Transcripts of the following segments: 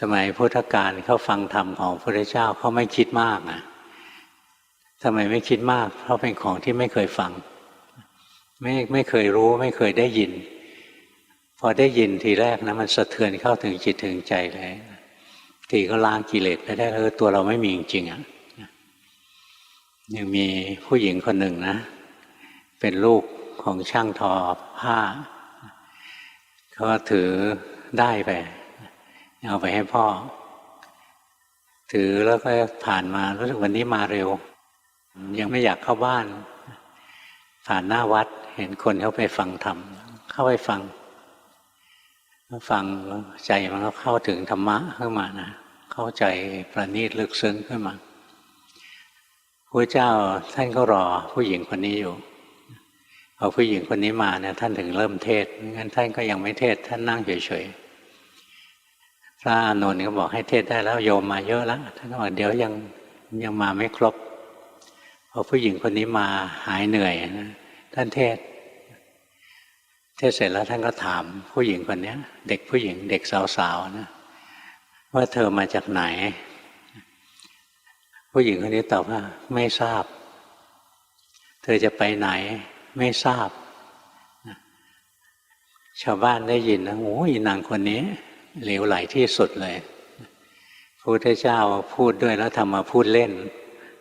สมัยพุทธกาลเขาฟังธรรมของพระเจ้าเขาไม่คิดมากนะทำไมไม่คิดมาก เพราะเป็นของที่ไม่เคยฟัง ไม่ไม่เคยรู้ไม่เคยได้ยิน พอได้ยินทีแรกนะมันสะเทือนเข้าถึงจิตถึงใจเลยทีก็ล้างกิเลสไปได้เออตัวเราไม่มีจริงอะยังมีผู้หญิงคนหนึ่งนะ เป็นลูกของช่างทอผ้าเขาถือได้ไป เอาไปให้พ่อ ถือแล้วก็ผ่านมารู้สึกวันนี้มาเร็ว ยังไม่อยากเข้าบ้าน ผ่านหน้าวัด เห็นคนเขาไปฟังธรรมเข้าไปฟังฟังใจมันก็เข้าถึงธรรมะขึ้นมานะเข้าใจประณีตลึกซึ้งขึ้นมาพระเจ้าท่านก็รอผู้หญิงคนนี้อยู่พอผู้หญิงคนนี้มาเนี่ยท่านถึงเริ่มเทศงั้นท่านก็ยังไม่เทศท่านนั่งเฉยๆ ระอานนท์ก็บอกให้เทศได้แล้วโยมมาเยอะแล้วท่านบอกเดี๋ยวยังยังมาไม่ครบพอผู้หญิงคนนี้มาหายเหนื่อยนะท่านเทศ เทศเสร็จแล้วท่านก็ถามผู้หญิงคนนี้เด็กผู้หญิงเด็กสาวๆนะว่าเธอมาจากไหน ผู้หญิงคนนี้ตอบว่า ไม่ทราบ เธอจะไปไหน ไม่ทราบชาวบ้านได้ยินนะโอ้ยนางคนนี้ เหลวไหลที่สุดเลยพระพุทธเจ้าพูดด้วยแล้วทำมาพูดเล่น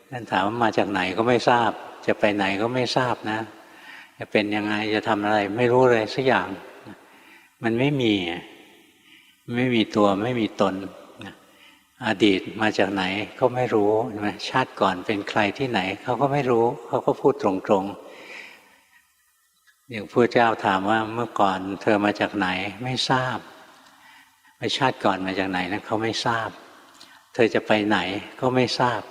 ท่านถามว่ามาจากไหนก็ไม่ทราบ จะไปไหนก็ไม่ทราบนะ จะเป็นยังไงจะทำอะไร ไม่รู้เลยสักอย่าง มันไม่มี ไม่มีตัวไม่มีตนอดีตมาจากไหนก็ไม่รู้ชาติก่อนเป็นใครที่ไหน เขาก็ไม่รู้ เขาก็พูดตรงๆอย่างพระเจ้าถามว่าเมื่อก่อนเธอมาจากไหนไม่ทราบ ชาติก่อนมาจากไหนนะเขาไม่ทราบ เธอจะไปไหนก็ไม่ทราบ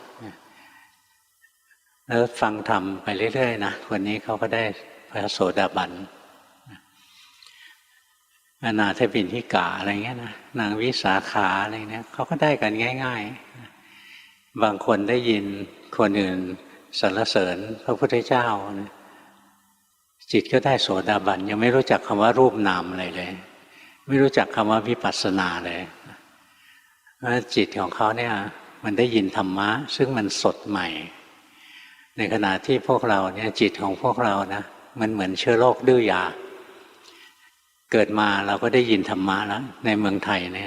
แล้วฟังธรรมไปเรื่อยๆนะวันนี้เขาก็ได้พระโสดาบันอนาถบินทิกาอะไรเงี้ยนะนางวิสาขาอะไรเงี้ยเขาก็ได้กันง่าย ๆ บางคนได้ยินคนอื่นสรรเสริญพระพุทธเจ้านะจิตก็ได้โสดาบันยังไม่รู้จักคำว่ารูปนามอะไรเลย ไม่รู้จักคำว่าวิปัสสนาเลยเพราะจิตของเขาเนี่ยมันได้ยินธรรมะ ซึ่งมันสดใหม่ ในขณะที่พวกเราเนี่ยจิตของพวกเรานะมันเหมือนเชื้อโรคดื้อยา เกิดมาเราก็ได้ยินธรรมะแล้วในเมืองไทยเนี่ย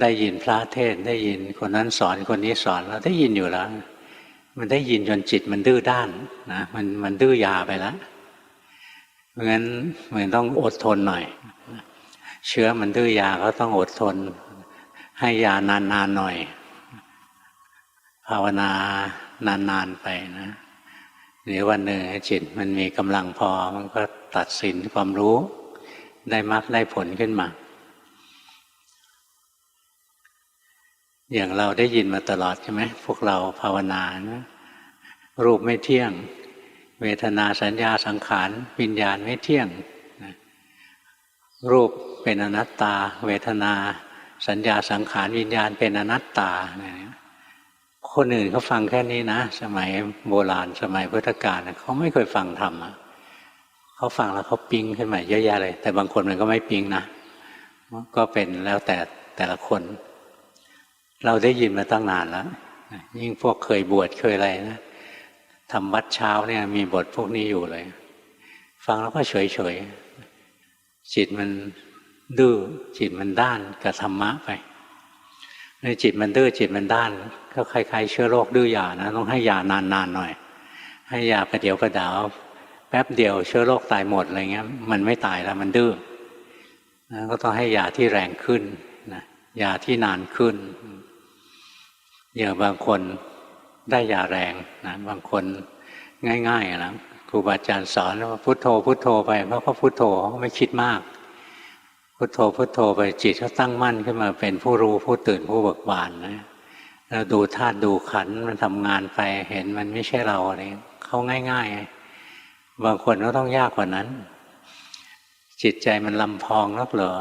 ได้ยินพระเทศได้ยินคนนั้นสอนคนนี้สอนเราได้ยินอยู่แล้ว มันได้ยินจนจิตมันดื้อด้านนะมันมันดื้อยาไปแล้ว เพราะงั้นมันต้องอดทนหน่อย เชื้อมันดื้อยาก็ต้องอดทน ให้ยานานๆหน่อย ภาวนานานๆไปนะเดี๋ยววันหนึ่งจิตมันมีกำลังพอมันก็ตัดสินความรู้ได้มรรคได้ผลขึ้นมา อย่างเราได้ยินมาตลอดใช่ไหมพวกเราภาวนานะรูปไม่เที่ยง เวทนาสัญญาสังขารวิญญาณไม่เที่ยงรูปเป็นอนัตตา เวทนา สัญญาสังขารวิญญาณเป็นอนัตตาคนอื่นเขาฟังแค่นี้นะ สมัยโบราณสมัยพุทธกาลเขาไม่เคยฟังธรรมเขาฟังแล้วเขาปิ๊งขึ้นมาเยอะแยะเลย แต่บางคนมันก็ไม่ปิ๊งนะก็เป็นแล้วแต่แต่ละคน เราได้ยินมาตั้งนานแล้วยิ่งพวกเคยบวชเคยอะไรนะ ทำวัดเช้าเนี่ย มีบทพวกนี้อยู่เลย ฟังแล้วก็เฉยเฉยจิตมันดื้อจิตมันด้านกับธรรมะไปในจิตมันดื้อจิตมันด้าน ก็คล้ายๆเชื้อโรคดื้อยานะต้องให้ยานานๆหน่อย ให้ยาประเดี๋ยวประดาวแป๊บเดียวเชื้อโรคตายหมดอะไรเงี้ยมันไม่ตายแล้วมันดื้อก็ต้องให้ยาที่แรงขึ้นนะยาที่นานขึ้นอย่างบางคน ได้ยาแรงนะบางคนง่ายๆนะครูบาอาจารย์สอนว่าพุโทโธพุโทโธไปเพราะเขาพุโทโธเขาไม่คิดมาก พุโทโธพุโทโธไปจิตเขาตั้งมั่นขึ้นมาเป็นผู้รู้ผู้ตื่นผู้เบิกบานนะเราดูธาตุดูขันมันทำงานไปเห็นมันไม่ใช่เราอะไรเขาง่ายๆ บางคนก็ต้องยากกว่านั้น จิตใจมันลำพองนักเหรอ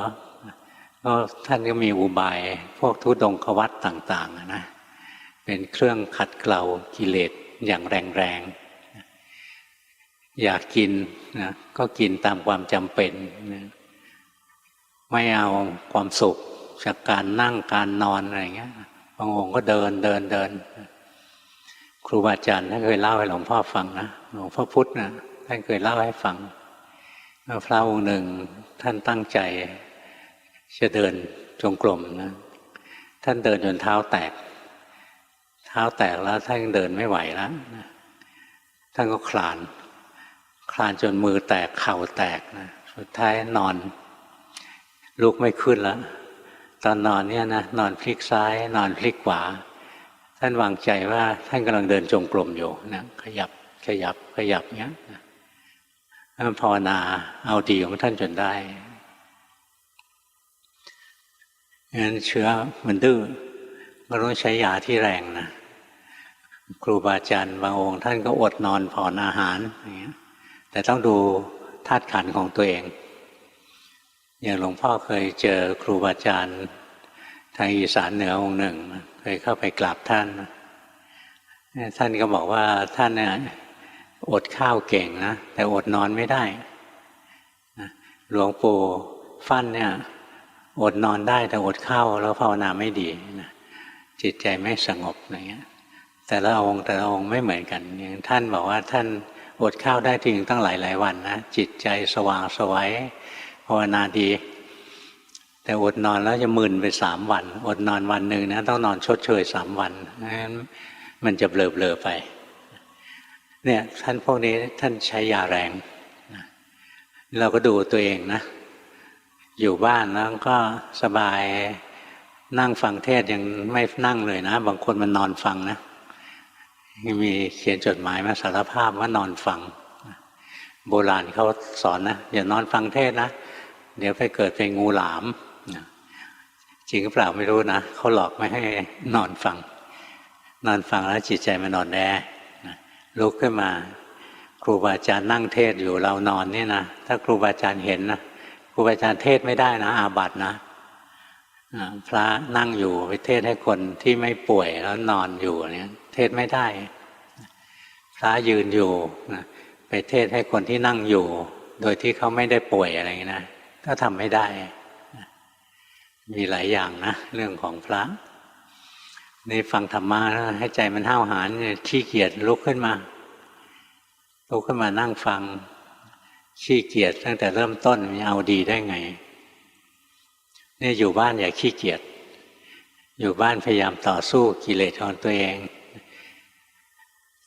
ก็ท่านก็มีอุบายพวกทุดงควัตต่าง ๆ นะ เป็นเครื่องขัดเกลากิเลสอย่างแรงๆ อยากกินนะก็กินตามความจำเป็นนะไม่เอาความสุขจากการนั่งการนอนอะไรเงี้ยบางองค์ก็เดินเดินเดิน ครูบาอาจารย์ท่านเคยเล่าให้หลวงพ่อฟังนะหลวงพ่อพุธนะท่านเคยเล่าให้ฟังว่าพระองค์หนึ่งท่านตั้งใจจะเดินจงกรมนะท่านเดินจนเท้าแตก ท้าแตกแล้วท่านเดินไม่ไหวแล้วท่านก็คลาน คลานจนมือแตกเข่าแตกนะสุดท้ายนอน ลุกไม่ขึ้นแล้วตอนนอนเนี่ยนะนอนพลิกซ้าย นอนพลิกขวา ท่านวางใจว่าท่านกำลังเดินจงกรมอยู่นะขยับขยับขยับเงี้ยนะภาวนาเอาดีของท่านจนได้งั้นเชื้อมันดื้อก็ต้องใช้ยาที่แรงนะ ครูบาอาจารย์บางองค์ท่านก็อดนอนผ่อนอาหารอย่างเงี้ยแต่ต้องดูธาตุขันของตัวเอง อย่างหลวงพ่อเคยเจอครูบาอาจารย์ทางอีสานเหนือองค์หนึ่ง เคยเข้าไปกราบท่าน ท่านก็บอกว่าท่านเนี่ยอดข้าวเก่งนะแต่อดนอนไม่ได้หลวงปู่ฟั่นเนี่ยอดนอนได้แต่อดข้าวแล้วภาวนาไม่ดีนะจิตใจไม่สงบอะไรเงี้ย แต่ละองค์แต่ละองค์ไม่เหมือนกันอย่างท่านบอกว่าท่านอดข้าวได้ถึงตั้งหลายหลายวันนะจิตใจสว่างสวัยภาวนาดี แต่อดนอนแล้วจะมึนไปสามวัน อดนอนวันหนึ่งนะต้องนอนชดเชยสามวันนั้นมันจะเบลอๆไปเนี่ยท่านพวกนี้ท่านใช้ยาแรง เราก็ดูตัวเองนะ อยู่บ้านแล้วก็สบายนั่งฟังเทศยังไม่นั่งเลยนะ บางคนมันนอนฟังนะ มีเขียนจดหมายมาสารภาพว่านอนฟัง โบราณเขาสอนนะอย่านอนฟังเทศนะ เดี๋ยวไปเกิดเป็นงูหลามจริงหรือเปล่าไม่รู้นะเขาหลอกไม่ให้นอนฟัง นอนฟังแล้วจิตใจมันนอนแน่ลุกขึ้นมา ครูบาอาจารย์นั่งเทศอยู่เรานอนเนี่ยนะถ้าครูบาอาจารย์เห็นนะครูบาอาจารย์เทศไม่ได้นะ อาบัตินะ พระนั่งอยู่ไปเทศให้คนที่ไม่ป่วยแล้วนอนอยู่เนี่ยเทศไม่ได้ พระยืนอยู่ไปเทศให้คนที่นั่งอยู่ โดยที่เขาไม่ได้ป่วยอะไรอย่างนี้นะก็ทำไม่ได้ มีหลายอย่างนะเรื่องของพระนี่ฟังธรรมะให้ใจมันห้าวหาญขี้เกียจลุกขึ้นมาลุกขึ้นมานั่งฟังขี้เกียจตั้งแต่เริ่มต้นมันเอาดีได้ไง เนี่ยอยู่บ้านอย่าขี้เกียจอยู่บ้านพยายามต่อสู้กิเลสของตัวเอง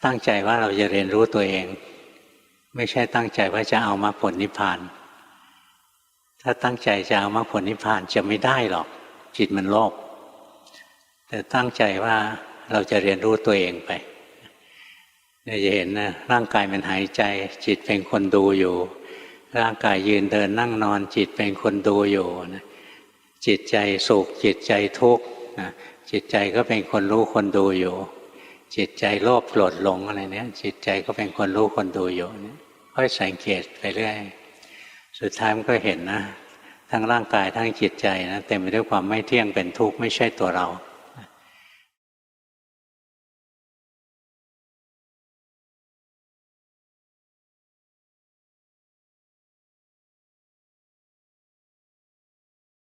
ตั้งใจว่าเราจะเรียนรู้ตัวเอง ไม่ใช่ตั้งใจว่าจะเอามาผลนิพพาน ถ้าตั้งใจจะเอามาผลนิพพานจะไม่ได้หรอก จิตมันโลภแต่ตั้งใจว่าเราจะเรียนรู้ตัวเองไปเนี่ยจะเห็นนะร่างกายมันหายใจ จิตเป็นคนดูอยู่ ร่างกายยืนเดินนั่งนอนจิตเป็นคนดูอยู่นะ จิตใจสุขจิตใจทุกข์จิตใจก็เป็นคนรู้คนดูอยู่ จิตใจโลภโกรธหลงอะไรเนี้ยจิตใจก็เป็นคนรู้คนดูอยู่เนี่ยค่อยสังเกตไปเรื่อยสุดท้ายมันก็เห็นนะ ทั้งร่างกายทั้งจิตใจนะเต็มไปด้วยความไม่เที่ยงเป็นทุกข์ไม่ใช่ตัวเรา